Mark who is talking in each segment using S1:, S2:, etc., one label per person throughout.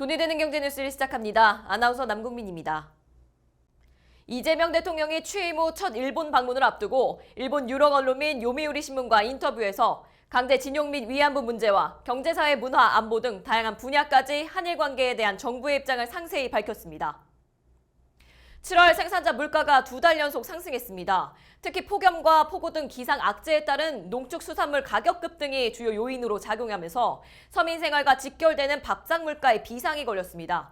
S1: 돈이 되는 경제 뉴스를 시작합니다. 아나운서 남국민입니다. 이재명 대통령이 취임 후 첫 일본 방문을 앞두고 일본 유력 언론민 요미우리 신문과 인터뷰에서 강제징용 및 위안부 문제와 경제사회 문화 안보 등 다양한 분야까지 한일 관계에 대한 정부의 입장을 상세히 밝혔습니다. 7월 생산자 물가가 두 달 연속 상승했습니다. 특히 폭염과 폭우 등 기상 악재에 따른 농축수산물 가격 급등이 주요 요인으로 작용하면서 서민 생활과 직결되는 밥상 물가에 비상이 걸렸습니다.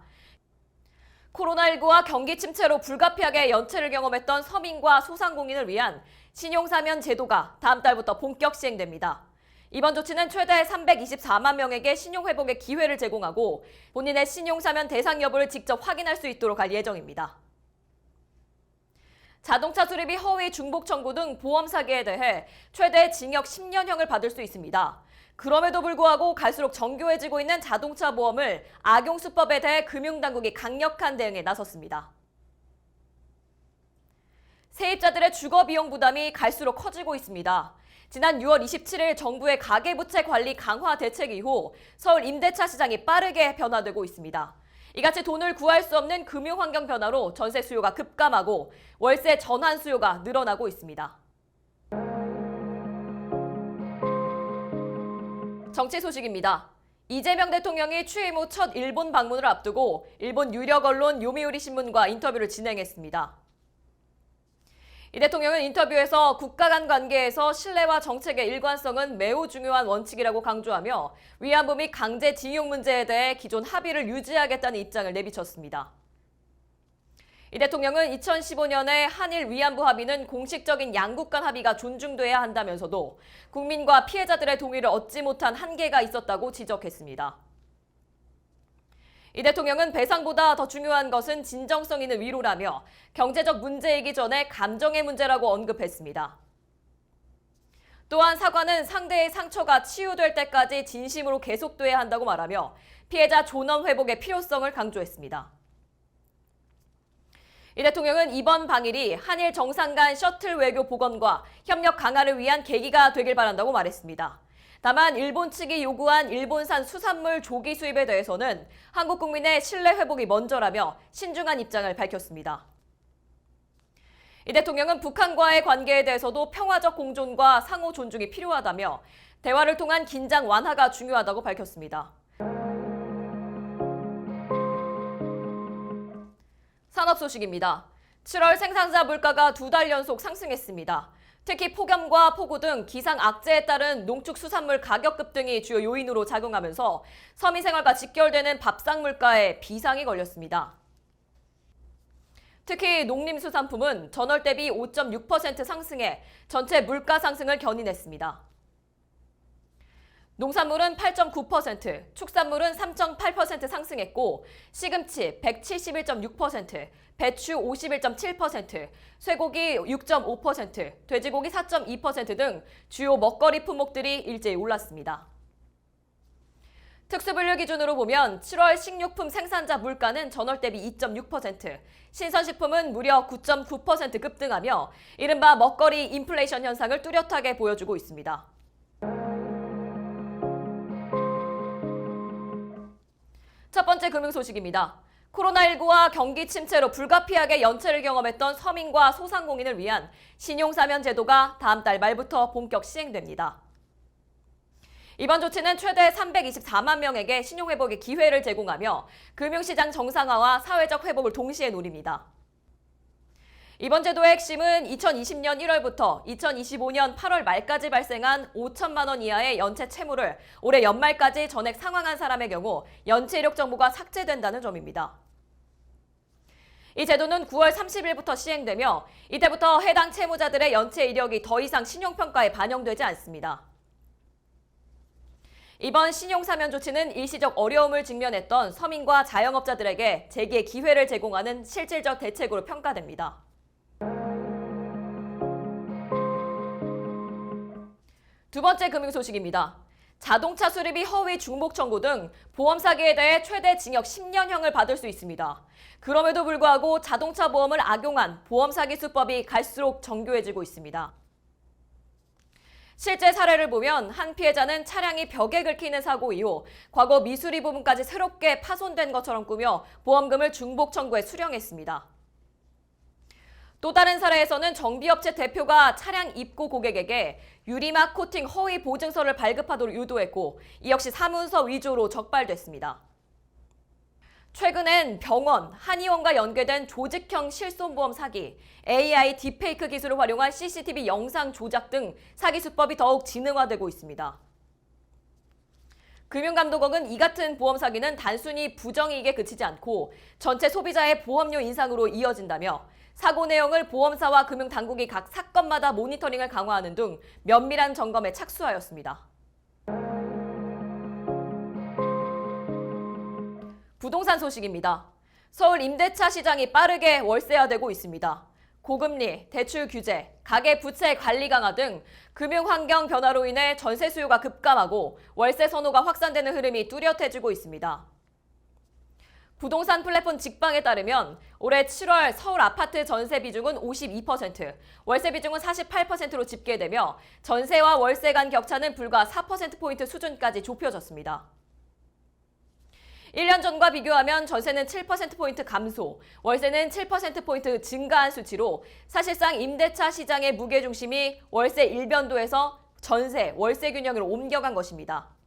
S1: 코로나19와 경기 침체로 불가피하게 연체를 경험했던 서민과 소상공인을 위한 신용사면 제도가 다음 달부터 본격 시행됩니다. 이번 조치는 최대 324만 명에게 신용회복의 기회를 제공하고 본인의 신용사면 대상 여부를 직접 확인할 수 있도록 할 예정입니다. 자동차 수리비 허위 중복 청구 등 보험 사기에 대해 최대 징역 10년형을 받을 수 있습니다. 그럼에도 불구하고 갈수록 정교해지고 있는 자동차 보험을 악용 수법에 대해 금융당국이 강력한 대응에 나섰습니다. 세입자들의 주거 비용 부담이 갈수록 커지고 있습니다. 지난 6월 27일 정부의 가계부채 관리 강화 대책 이후 서울 임대차 시장이 빠르게 변화되고 있습니다. 이같이 돈을 구할 수 없는 금융 환경 변화로 전세 수요가 급감하고 월세 전환 수요가 늘어나고 있습니다. 정치 소식입니다. 이재명 대통령이 취임 후 첫 일본 방문을 앞두고 일본 유력 언론 요미우리 신문과 인터뷰를 진행했습니다. 이 대통령은 인터뷰에서 국가 간 관계에서 신뢰와 정책의 일관성은 매우 중요한 원칙이라고 강조하며 위안부 및 강제 징용 문제에 대해 기존 합의를 유지하겠다는 입장을 내비쳤습니다. 이 대통령은 2015년에 한일 위안부 합의는 공식적인 양국 간 합의가 존중돼야 한다면서도 국민과 피해자들의 동의를 얻지 못한 한계가 있었다고 지적했습니다. 이 대통령은 배상보다 더 중요한 것은 진정성 있는 위로라며 경제적 문제이기 전에 감정의 문제라고 언급했습니다. 또한 사과는 상대의 상처가 치유될 때까지 진심으로 계속돼야 한다고 말하며 피해자 존엄 회복의 필요성을 강조했습니다. 이 대통령은 이번 방일이 한일 정상 간 셔틀 외교 복원과 협력 강화를 위한 계기가 되길 바란다고 말했습니다. 다만 일본 측이 요구한 일본산 수산물 조기 수입에 대해서는 한국 국민의 신뢰 회복이 먼저라며 신중한 입장을 밝혔습니다. 이 대통령은 북한과의 관계에 대해서도 평화적 공존과 상호 존중이 필요하다며 대화를 통한 긴장 완화가 중요하다고 밝혔습니다. 산업 소식입니다. 7월 생산자 물가가 두 달 연속 상승했습니다. 특히 폭염과 폭우 등 기상 악재에 따른 농축수산물 가격 급등이 주요 요인으로 작용하면서 서민 생활과 직결되는 밥상 물가에 비상이 걸렸습니다. 특히 농림수산품은 전월 대비 5.6% 상승해 전체 물가 상승을 견인했습니다. 농산물은 8.9%, 축산물은 3.8% 상승했고 시금치 171.6%, 배추 51.7%, 쇠고기 6.5%, 돼지고기 4.2%등 주요 먹거리 품목들이 일제히 올랐습니다. 특수분류 기준으로 보면 7월 식료품 생산자 물가는 전월 대비 2.6%, 신선식품은 무려 9.9% 급등하며 이른바 먹거리 인플레이션 현상을 뚜렷하게 보여주고 있습니다. 첫 번째 금융 소식입니다. 코로나19와 경기 침체로 불가피하게 연체를 경험했던 서민과 소상공인을 위한 신용사면 제도가 다음 달 말부터 본격 시행됩니다. 이번 조치는 최대 324만 명에게 신용회복의 기회를 제공하며 금융시장 정상화와 사회적 회복을 동시에 노립니다. 이번 제도의 핵심은 2020년 1월부터 2025년 8월 말까지 발생한 5천만 원 이하의 연체 채무를 올해 연말까지 전액 상환한 사람의 경우 연체 이력 정보가 삭제된다는 점입니다. 이 제도는 9월 30일부터 시행되며 이때부터 해당 채무자들의 연체 이력이 더 이상 신용평가에 반영되지 않습니다. 이번 신용사면 조치는 일시적 어려움을 직면했던 서민과 자영업자들에게 재기의 기회를 제공하는 실질적 대책으로 평가됩니다. 두 번째 금융 소식입니다. 자동차 수리비 허위 중복 청구 등 보험 사기에 대해 최대 징역 10년형을 받을 수 있습니다. 그럼에도 불구하고 자동차 보험을 악용한 보험 사기 수법이 갈수록 정교해지고 있습니다. 실제 사례를 보면 한 피해자는 차량이 벽에 긁히는 사고 이후 과거 미수리 부분까지 새롭게 파손된 것처럼 꾸며 보험금을 중복 청구해 수령했습니다. 또 다른 사례에서는 정비업체 대표가 차량 입고 고객에게 유리막 코팅 허위 보증서를 발급하도록 유도했고 이 역시 사문서 위조로 적발됐습니다. 최근엔 병원, 한의원과 연계된 조직형 실손보험 사기, AI 딥페이크 기술을 활용한 CCTV 영상 조작 등 사기 수법이 더욱 진흥화되고 있습니다. 금융감독원은 이 같은 보험 사기는 단순히 부정이익에 그치지 않고 전체 소비자의 보험료 인상으로 이어진다며 사고 내용을 보험사와 금융당국이 각 사건마다 모니터링을 강화하는 등 면밀한 점검에 착수하였습니다. 부동산 소식입니다. 서울 임대차 시장이 빠르게 월세화되고 있습니다. 고금리, 대출 규제, 가계 부채 관리 강화 등 금융 환경 변화로 인해 전세 수요가 급감하고 월세 선호가 확산되는 흐름이 뚜렷해지고 있습니다. 부동산 플랫폼 직방에 따르면 올해 7월 서울 아파트 전세 비중은 52%, 월세 비중은 48%로 집계되며 전세와 월세 간 격차는 불과 4%포인트 수준까지 좁혀졌습니다. 1년 전과 비교하면 전세는 7%포인트 감소, 월세는 7%포인트 증가한 수치로 사실상 임대차 시장의 무게중심이 월세 일변도에서 전세, 월세 균형으로 옮겨간 것입니다.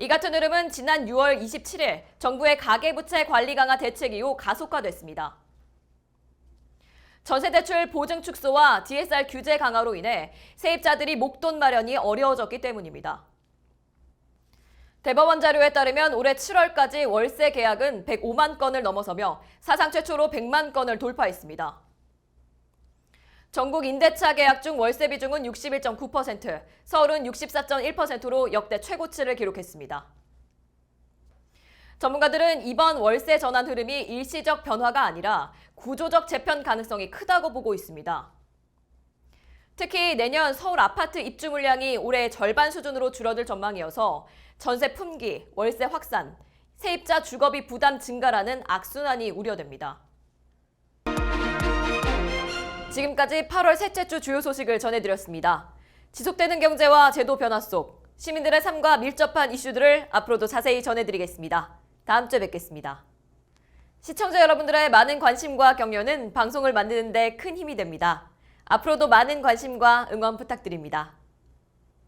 S1: 이 같은 흐름은 지난 6월 27일 정부의 가계부채 관리 강화 대책 이후 가속화됐습니다. 전세대출 보증 축소와 DSR 규제 강화로 인해 세입자들이 목돈 마련이 어려워졌기 때문입니다. 대법원 자료에 따르면 올해 7월까지 월세 계약은 105만 건을 넘어서며 사상 최초로 100만 건을 돌파했습니다. 전국 임대차 계약 중 월세 비중은 61.9%, 서울은 64.1%로 역대 최고치를 기록했습니다. 전문가들은 이번 월세 전환 흐름이 일시적 변화가 아니라 구조적 재편 가능성이 크다고 보고 있습니다. 특히 내년 서울 아파트 입주 물량이 올해 절반 수준으로 줄어들 전망이어서 전세 품귀, 월세 확산, 세입자 주거비 부담 증가라는 악순환이 우려됩니다. 지금까지 8월 셋째 주 주요 소식을 전해드렸습니다. 지속되는 경제와 제도 변화 속 시민들의 삶과 밀접한 이슈들을 앞으로도 자세히 전해드리겠습니다. 다음 주에 뵙겠습니다. 시청자 여러분들의 많은 관심과 격려는 방송을 만드는 데 큰 힘이 됩니다. 앞으로도 많은 관심과 응원 부탁드립니다.